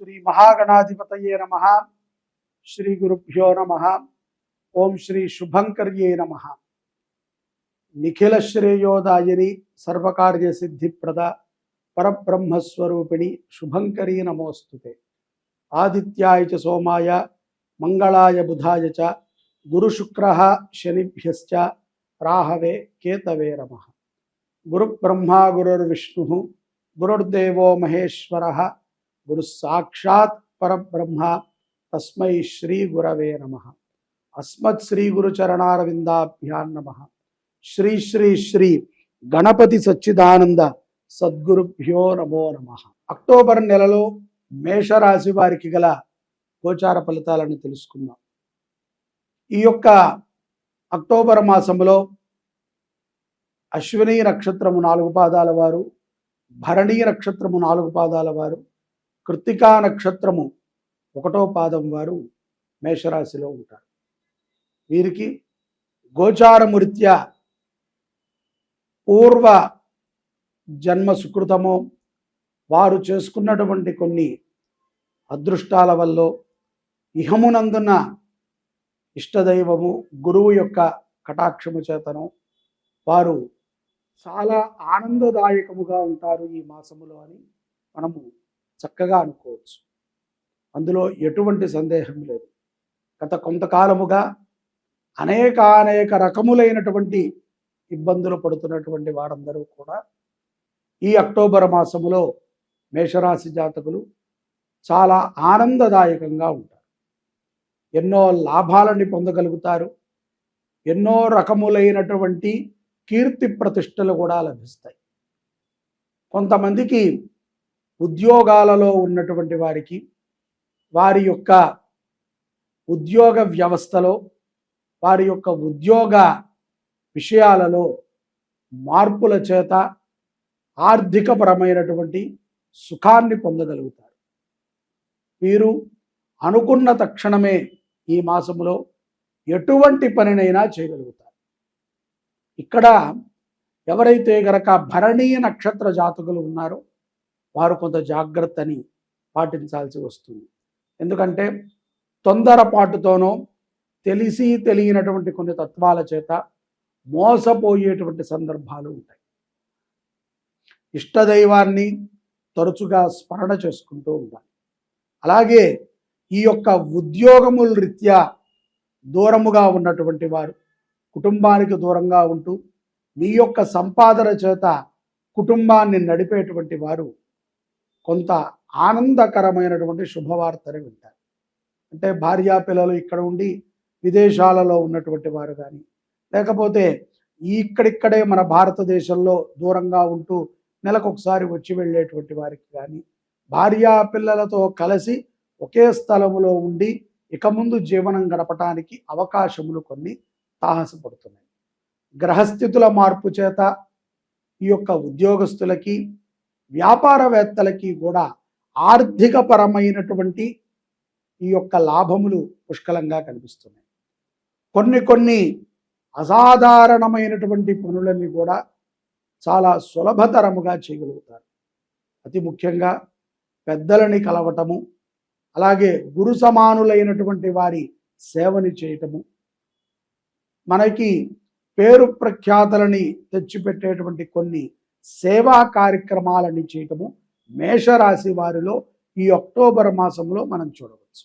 శ్రీ మహాగణాధిపతయే నమ. శ్రీ గురుభ్యో నమ. ఓం శ్రీ శుభంకర్యే నమ. నిఖిల శ్రేయోదాయని సర్వకార్య సిద్ధిప్రద పరబ్రహ్మస్వరూపిణి శుభంకరీ నమోస్తుతే. ఆదిత్యాయ చ సోమాయ మంగళాయ బుధాయ చ గురుశుక్ర శనిభ్యశ్చ రాహవే కేతవే నమ. గురుబ్రహ్మా గురుర్విష్ణు గురుర్దేవో మహేశ్వర గురు సాక్షాత్ పరబ్రహ్మ తస్మై శ్రీ గురవే నమ. అస్మత్ శ్రీ గురు చరణారవిందాభ్యాన్ నమ. శ్రీ శ్రీ శ్రీ గణపతి సచ్చిదానంద సద్గురుభ్యో నమో నమ. అక్టోబర్ నెలలో మేషరాశి వారికి గల గోచార ఫలితాలను తెలుసుకుందాం. ఈ యొక్క అక్టోబర్ మాసంలో అశ్విని నక్షత్రము నాలుగు పాదాల వారు భరణీ నక్షత్రము నాలుగు పాదాల వారు కృత్తికా నక్షత్రము ఒకటో పాదం వారు మేషరాశిలో ఉంటారు. వీరికి గోచారమృత్యా పూర్వ జన్మ సుకృతమో. వారు చేసుకున్నటువంటి కొన్ని అదృష్టాల వల్ల ఇహమునందున ఇష్టదైవము గురువు యొక్క కటాక్షము చేతను వారు చాలా ఆనందదాయకముగా ఉంటారు ఈ మాసములో అని మనము చక్కగా అనుకోవచ్చు. అందులో ఎటువంటి సందేహం లేదు. గత కొంతకాలముగా అనేక అనేక రకములైనటువంటి ఇబ్బందులు పడుతున్నటువంటి వారందరూ కూడా ఈ అక్టోబర్ మాసములో మేషరాశి జాతకులు చాలా ఆనందదాయకంగా ఉంటారు. ఎన్నో లాభాలని పొందగలుగుతారు. ఎన్నో రకములైనటువంటి కీర్తి ప్రతిష్టలు కూడా లభిస్తాయి. కొంతమందికి ఉద్యోగాలలో ఉన్నటువంటి వారికి వారి యొక్క ఉద్యోగ వ్యవస్థలో వారి యొక్క ఉద్యోగ విషయాలలో మార్పుల చేత ఆర్థికపరమైనటువంటి సుఖాన్ని పొందగలుగుతారు. వీరు అనుకున్న తక్షణమే ఈ మాసంలో ఎటువంటి పనినైనా చేయగలుగుతారు. ఇక్కడ ఎవరైతే గనక భరణీయ నక్షత్ర జాతకులు ఉన్నారో వారు కొంత జాగ్రత్తని పాటించాల్సి వస్తుంది. ఎందుకంటే తొందరపాటుతోనో తెలిసి తెలియనటువంటి కొన్ని తత్వాల చేత మోసపోయేటువంటి సందర్భాలు ఉంటాయి. ఇష్టదైవాన్ని తరచుగా స్మరణ చేసుకుంటూ ఉండాలి అలాగే ఈ యొక్క ఉద్యోగముల రీత్యా దూరముగా ఉన్నటువంటి వారు కుటుంబానికి దూరంగా ఉంటూ మీ యొక్క సంపాదన చేత కుటుంబాన్ని నడిపేటువంటి వారు కొంత ఆనందకరమైనటువంటి శుభవార్తని వింటారు. అంటే భార్యా పిల్లలు ఇక్కడ ఉండి విదేశాలలో ఉన్నటువంటి వారు కానీ లేకపోతే ఇక్కడిక్కడే మన భారతదేశంలో దూరంగా ఉంటూ నెలకొకసారి వచ్చి వెళ్ళేటువంటి వారికి కానీ భార్యా పిల్లలతో కలిసి ఒకే స్థలములో ఉండి ఇక ముందు జీవనం గడపటానికి అవకాశములు కొన్ని తాహసపడుతున్నాయి. గ్రహస్థితుల మార్పు చేత ఈ యొక్క ఉద్యోగస్తులకి వ్యాపారవేత్తలకి కూడా ఆర్థిక పరమైనటువంటి ఈ యొక్క లాభములు పుష్కలంగా కనిపిస్తున్నాయి. కొన్ని కొన్ని అసాధారణమైనటువంటి పనులన్నీ కూడా చాలా సులభతరముగా చేయగలుగుతారు. అతి ముఖ్యంగా పెద్దలని కలవటము అలాగే గురు సమానులైనటువంటి వారి సేవని చేయటము మనకి పేరు ప్రఖ్యాతలని తెచ్చిపెట్టేటువంటి కొన్ని సేవా కార్యక్రమాలని చేయటము మేషరాశి వారిలో ఈ అక్టోబర్ మాసంలో మనం చూడవచ్చు.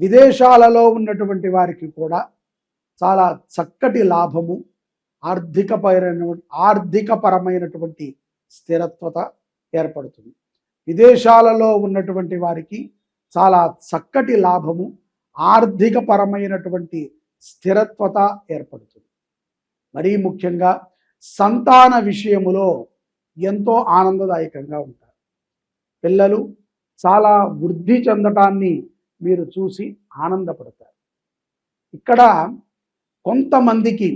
విదేశాలలో ఉన్నటువంటి వారికి కూడా చాలా చక్కటి లాభము ఆర్థికపరమైన ఆర్థికపరమైనటువంటి స్థిరత్వత ఏర్పడుతుంది. విదేశాలలో ఉన్నటువంటి వారికి చాలా చక్కటి లాభము ఆర్థికపరమైనటువంటి స్థిరత్వత ఏర్పడుతుంది. మరీ ముఖ్యంగా సంతాన విషయములో ఎంతో ఆనందదాయకంగా ఉంటారు. పిల్లలు చాలా వృద్ధి చెందటాన్ని మీరు చూసి ఆనందపడతారు. ఇక్కడ కొంతమందికి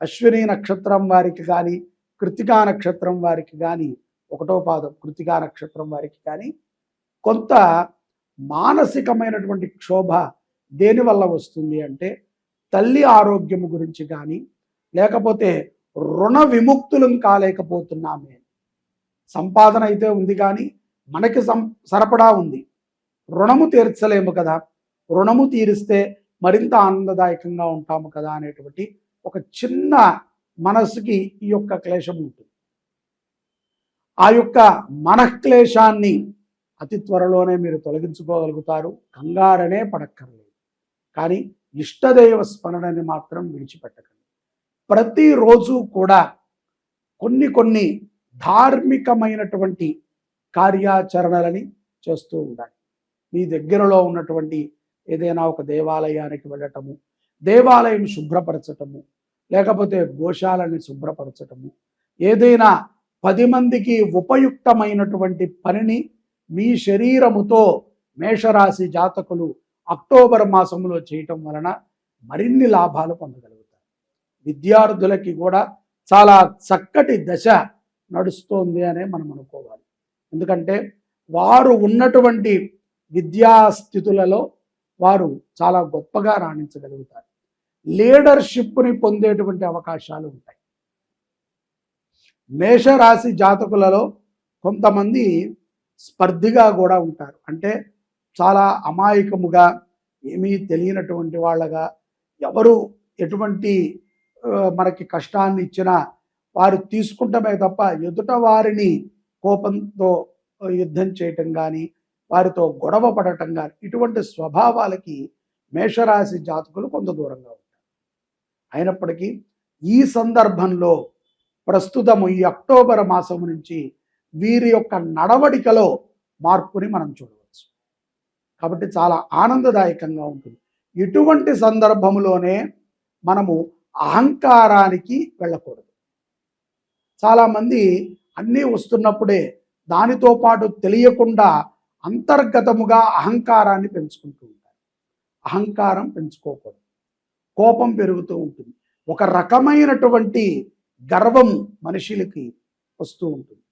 అశ్విని నక్షత్రం వారికి కానీ కృతికా నక్షత్రం వారికి కానీ ఒకటో పాదం కృతికా నక్షత్రం వారికి కానీ కొంత మానసికమైనటువంటి క్షోభ దేనివల్ల వస్తుంది అంటే తల్లి ఆరోగ్యము గురించి కానీ లేకపోతే రుణ విముక్తులం కాలేకపోతున్నామే. సంపాదన అయితే ఉంది కానీ మనకి సం సరపడా ఉంది. రుణము తీర్చలేము కదా. రుణము తీరిస్తే మరింత ఆనందదాయకంగా ఉంటాము కదా అనేటువంటి ఒక చిన్న మనసుకి ఈ యొక్క క్లేశం ఉంటుంది. ఆ యొక్క మనఃక్లేశాన్ని అతి త్వరలోనే మీరు తొలగించుకోగలుగుతారు. కంగారనే పడక్కర్లేదు. కానీ ఇష్టదైవ స్మరణని మాత్రం విడిచిపెట్టకండి. ప్రతిరోజు కూడా కొన్ని కొన్ని ధార్మికమైనటువంటి కార్యాచరణలని చేస్తూ ఉండాలి. మీ దగ్గరలో ఉన్నటువంటి ఏదైనా ఒక దేవాలయానికి వెళ్ళటము దేవాలయం శుభ్రపరచటము లేకపోతే గోశాలని శుభ్రపరచటము ఏదైనా పది మందికి ఉపయుక్తమైనటువంటి పనిని మీ శరీరముతో మేషరాశి జాతకులు అక్టోబర్ మాసంలో చేయటం వలన మరిన్ని లాభాలు పొందగలరు విద్యార్థులకి కూడా చాలా చక్కటి దశ నడుస్తోంది అనే మనం అనుకోవాలి. ఎందుకంటే వారు ఉన్నటువంటి విద్యాస్థితులలో వారు చాలా గొప్పగా రాణించగలుగుతారు. లీడర్షిప్ని పొందేటువంటి అవకాశాలు ఉంటాయి. మేషరాశి జాతకులలో కొంతమంది స్పర్ధిగా కూడా ఉంటారు. అంటే చాలా అమాయకముగా ఏమీ తెలియనటువంటి వాళ్ళగా ఎవరు ఎటువంటి మనకి కష్టాన్ని ఇచ్చినా వారు తీసుకుంటమే తప్ప ఎదుట వారిని కోపంతో యుద్ధం చేయటం కానీ వారితో గొడవ పడటం కానీ ఇటువంటి స్వభావాలకి మేషరాశి జాతకులు కొంత దూరంగా ఉంటారు. అయినప్పటికీ ఈ సందర్భంలో ప్రస్తుతము ఈ అక్టోబర్ మాసం నుంచి వీరి యొక్క నడవడికలో మార్పుని మనం చూడవచ్చు. కాబట్టి చాలా ఆనందదాయకంగా ఉంటుంది. ఇటువంటి సందర్భంలోనే మనము అహంకారానికి వెళ్ళకూడదు. చాలామంది అన్నీ వస్తున్నప్పుడే దానితో పాటు తెలియకుండా అంతర్గతముగా అహంకారాన్ని పెంచుకుంటూ ఉంటారు. అహంకారం పెంచుకోకూడదు. కోపం పెరుగుతూ ఉంటుంది. ఒక రకమైనటువంటి గర్వం మనుషులకి వస్తూ ఉంటుంది.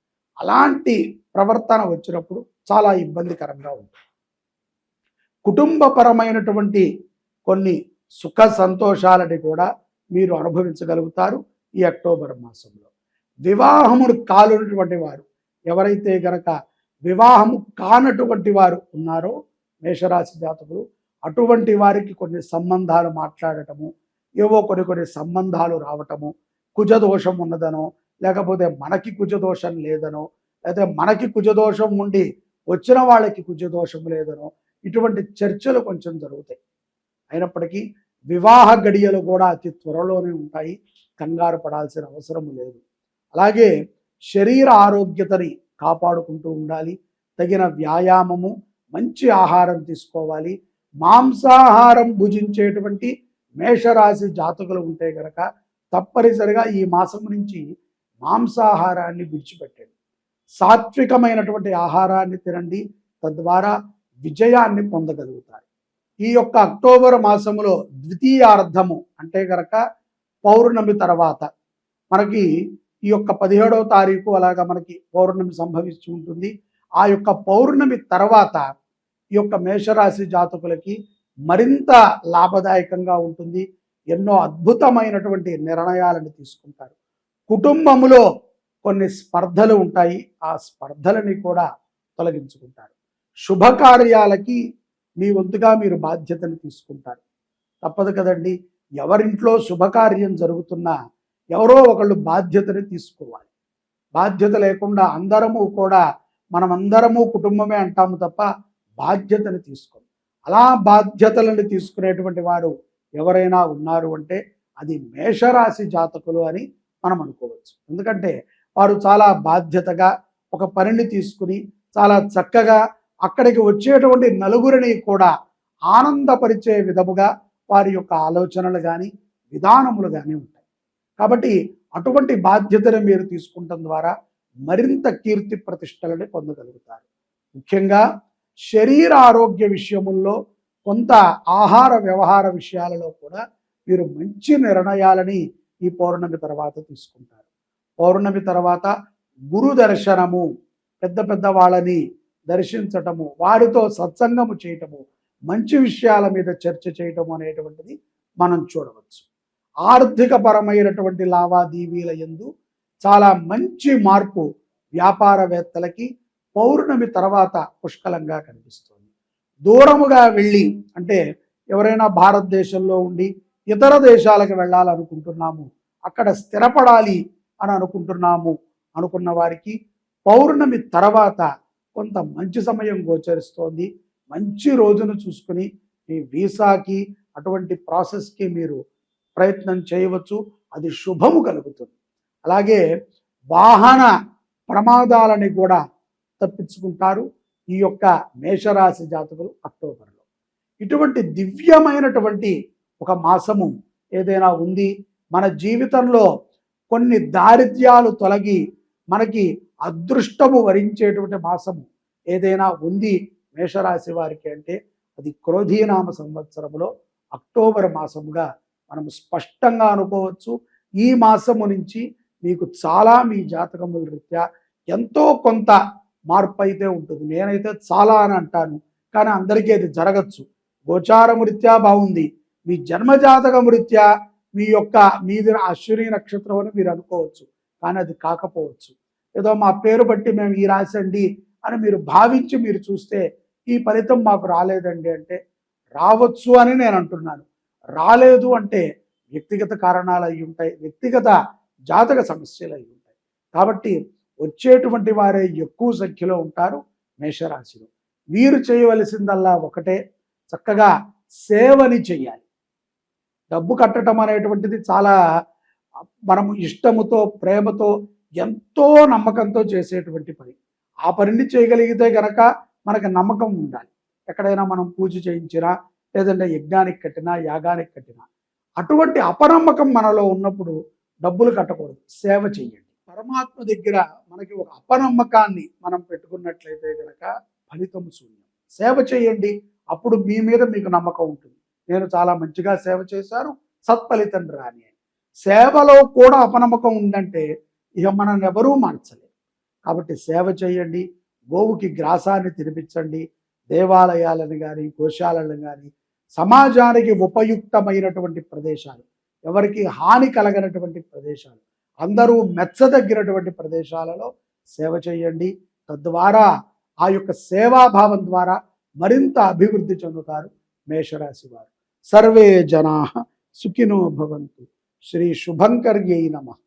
అలాంటి ప్రవర్తన వచ్చినప్పుడు చాలా ఇబ్బందికరంగా ఉంటుంది. కుటుంబపరమైనటువంటి కొన్ని సుఖ సంతోషాలని కూడా మీరు అనుభవించగలుగుతారు ఈ అక్టోబర్ మాసంలో. వివాహమును కాలునటువంటి వారు ఎవరైతే గనక వివాహము కానటువంటి వారు ఉన్నారో మేషరాశి జాతకులు అటువంటి వారికి కొన్ని సంబంధాలు మాట్లాడటము ఏవో కొన్ని కొన్ని సంబంధాలు రావటము కుజదోషం ఉన్నదనో లేకపోతే మనకి కుజదోషం లేదనో లేకపోతే మనకి కుజదోషం ఉండి వచ్చిన వాళ్ళకి కుజదోషం లేదనో ఇటువంటి చర్చలు కొంచెం జరుగుతాయి. అయినప్పటికీ వివాహ గడియలు కూడా అతి త్వరలోనే ఉంటాయి. కంగారు పడాల్సిన అవసరం లేదు. అలాగే శరీర ఆరోగ్యతని కాపాడుకుంటూ ఉండాలి. తగిన వ్యాయామము మంచి ఆహారం తీసుకోవాలి. మాంసాహారం భుజించేటువంటి మేషరాశి జాతకులు ఉంటే గనక తప్పనిసరిగా ఈ మాసం నుంచి మాంసాహారాన్ని విడిచిపెట్టండి. సాత్వికమైనటువంటి ఆహారాన్ని తినండి. తద్వారా విజయాన్ని పొందగలుగుతారు. ఈ యొక్క అక్టోబర్ మాసములో ద్వితీయార్థము అంటే గనక పౌర్ణమి తర్వాత మనకి ఈ యొక్క పదిహేడవ తారీఖు అలాగా మనకి పౌర్ణమి సంభవిస్తూ ఉంటుంది. ఆ యొక్క పౌర్ణమి తర్వాత ఈ యొక్క మేషరాశి జాతకులకి మరింత లాభదాయకంగా ఉంటుంది. ఎన్నో అద్భుతమైనటువంటి నిర్ణయాలను తీసుకుంటారు. కుటుంబములో కొన్ని స్పర్ధలు ఉంటాయి. ఆ స్పర్ధలని కూడా తొలగించుకుంటారు. శుభకార్యాలకి మీ వంతుగా మీరు బాధ్యతను తీసుకుంటారు. తప్పదు కదండి. ఎవరింట్లో శుభకార్యం జరుగుతున్నా ఎవరో ఒకళ్ళు బాధ్యతని తీసుకోవాలి. బాధ్యత లేకుండా అందరము కూడా మనమందరము కుటుంబమే అంటాము తప్ప బాధ్యతని తీసుకోం అలా బాధ్యతలను తీసుకునేటువంటి వారు ఎవరైనా ఉన్నారు అంటే అది మేషరాశి జాతకులు అని మనం అనుకోవచ్చు. ఎందుకంటే వారు చాలా బాధ్యతగా ఒక పనిని తీసుకుని చాలా చక్కగా అక్కడికి వచ్చేటువంటి నలుగురిని కూడా ఆనందపరిచే విధముగా వారి యొక్క ఆలోచనలు కానీ విధానములు కానీ ఉంటాయి. కాబట్టి అటువంటి బాధ్యతను మీరు తీసుకుంటం ద్వారా మరింత కీర్తి ప్రతిష్టలని పొందగలుగుతారు. ముఖ్యంగా శరీర ఆరోగ్య విషయముల్లో కొంత ఆహార వ్యవహార విషయాలలో కూడా మీరు మంచి నిర్ణయాలని ఈ పౌర్ణమి తర్వాత తీసుకుంటారు. పౌర్ణమి తర్వాత గురు దర్శనము పెద్ద పెద్ద వాళ్ళని దర్శించటము వారితో సత్సంగము చేయటము మంచి విషయాల మీద చర్చ చేయటము అనేటువంటిది మనం చూడవచ్చు. ఆర్థిక పరమైనటువంటి లావాదేవీల ఎందు చాలా మంచి మార్పు వ్యాపారవేత్తలకి పౌర్ణమి తర్వాత పుష్కలంగా కనిపిస్తుంది. దూరముగా వెళ్ళి అంటే ఎవరైనా భారతదేశంలో ఉండి ఇతర దేశాలకు వెళ్ళాలనుకుంటున్నాము అక్కడ స్థిరపడాలి అని అనుకుంటున్నాము అనుకున్న వారికి పౌర్ణమి తర్వాత కొంత మంచి సమయం గోచరిస్తోంది. మంచి రోజును చూసుకుని మీ వీసాకి అటువంటి ప్రాసెస్కి మీరు ప్రయత్నం చేయవచ్చు. అది శుభము కలుగుతుంది. అలాగే వాహన ప్రమాదాలని కూడా తప్పించుకుంటారు. ఈ యొక్క మేషరాశి జాతకులు అక్టోబర్లో. ఇటువంటి దివ్యమైనటువంటి ఒక మాసము ఏదైనా ఉంది. మన జీవితంలో కొన్ని దారిద్ర్యాలు తొలగి మనకి అదృష్టము వరించేటువంటి మాసము ఏదైనా ఉంది మేషరాశి వారికి అంటే అది క్రోధీనామ సంవత్సరములో అక్టోబర్ మాసముగా మనం స్పష్టంగా అనుకోవచ్చు. ఈ మాసము నుంచి మీకు చాలా మీ జాతకముల రీత్యా ఎంతో కొంత మార్పు అయితే ఉంటుంది. నేనైతే చాలా అని అంటాను. కానీ అందరికీ అది జరగచ్చు. గోచారము రీత్యా బాగుంది. మీ జన్మజాతకము రీత్యా మీ యొక్క మీది అశ్విని నక్షత్రం అని మీరు అనుకోవచ్చు. కానీ అది కాకపోవచ్చు. ఏదో మా పేరు బట్టి మేము ఈ రాసండి అని మీరు భావించి మీరు చూస్తే ఈ ఫలితం మాకు రాలేదండి అంటే రావచ్చు అని నేను అంటున్నాను. రాలేదు అంటే వ్యక్తిగత కారణాలు అయి ఉంటాయి వ్యక్తిగత జాతక సమస్యలు అయి ఉంటాయి. కాబట్టి వచ్చేటువంటి వారే ఎక్కువ సంఖ్యలో ఉంటారు మేషరాశిలో. మీరు చేయవలసిందల్లా ఒకటే చక్కగా సేవని చెయ్యాలి. డబ్బు కట్టడం అనేటువంటిది చాలా మనము ఇష్టముతో ప్రేమతో ఎంతో నమ్మకంతో చేసేటువంటి పని. ఆ పనిని చేయగలిగితే గనక మనకు నమ్మకం ఉండాలి. ఎక్కడైనా మనం పూజ చేయించినా లేదంటే యజ్ఞానికి కట్టినా యాగానికి కట్టినా అటువంటి అపనమ్మకం మనలో ఉన్నప్పుడు డబ్బులు కట్టకూడదు. సేవ చేయండి. పరమాత్మ దగ్గర మనకి ఒక అపనమ్మకాన్ని మనం పెట్టుకున్నట్లయితే గనక ఫలితం శూన్యం. సేవ చేయండి. అప్పుడు మీ మీద మీకు నమ్మకం ఉంటుంది. నేను చాలా మంచిగా సేవ చేశాను. సత్ఫలితం రాని సేవలో కూడా అపనమ్మకం ఉందంటే ఇక మనల్ని ఎవరూ మార్చలేదు కాబట్టి సేవ చేయండి గోవుకి గ్రాసాన్ని తినిపించండి దేవాలయాలను కానీ గోశాలను కానీ సమాజానికి ఉపయుక్తమైనటువంటి ప్రదేశాలు ఎవరికి హాని కలగనటువంటి ప్రదేశాలు అందరూ మెచ్చదగ్గినటువంటి ప్రదేశాలలో సేవ చేయండి. తద్వారా ఆ యొక్క సేవాభావం ద్వారా మరింత అభివృద్ధి చెందుతారు మేషరాశి వారు. సర్వే జనా సుఖినో భవంతు. శ్రీ శుభంకర్యై నమః.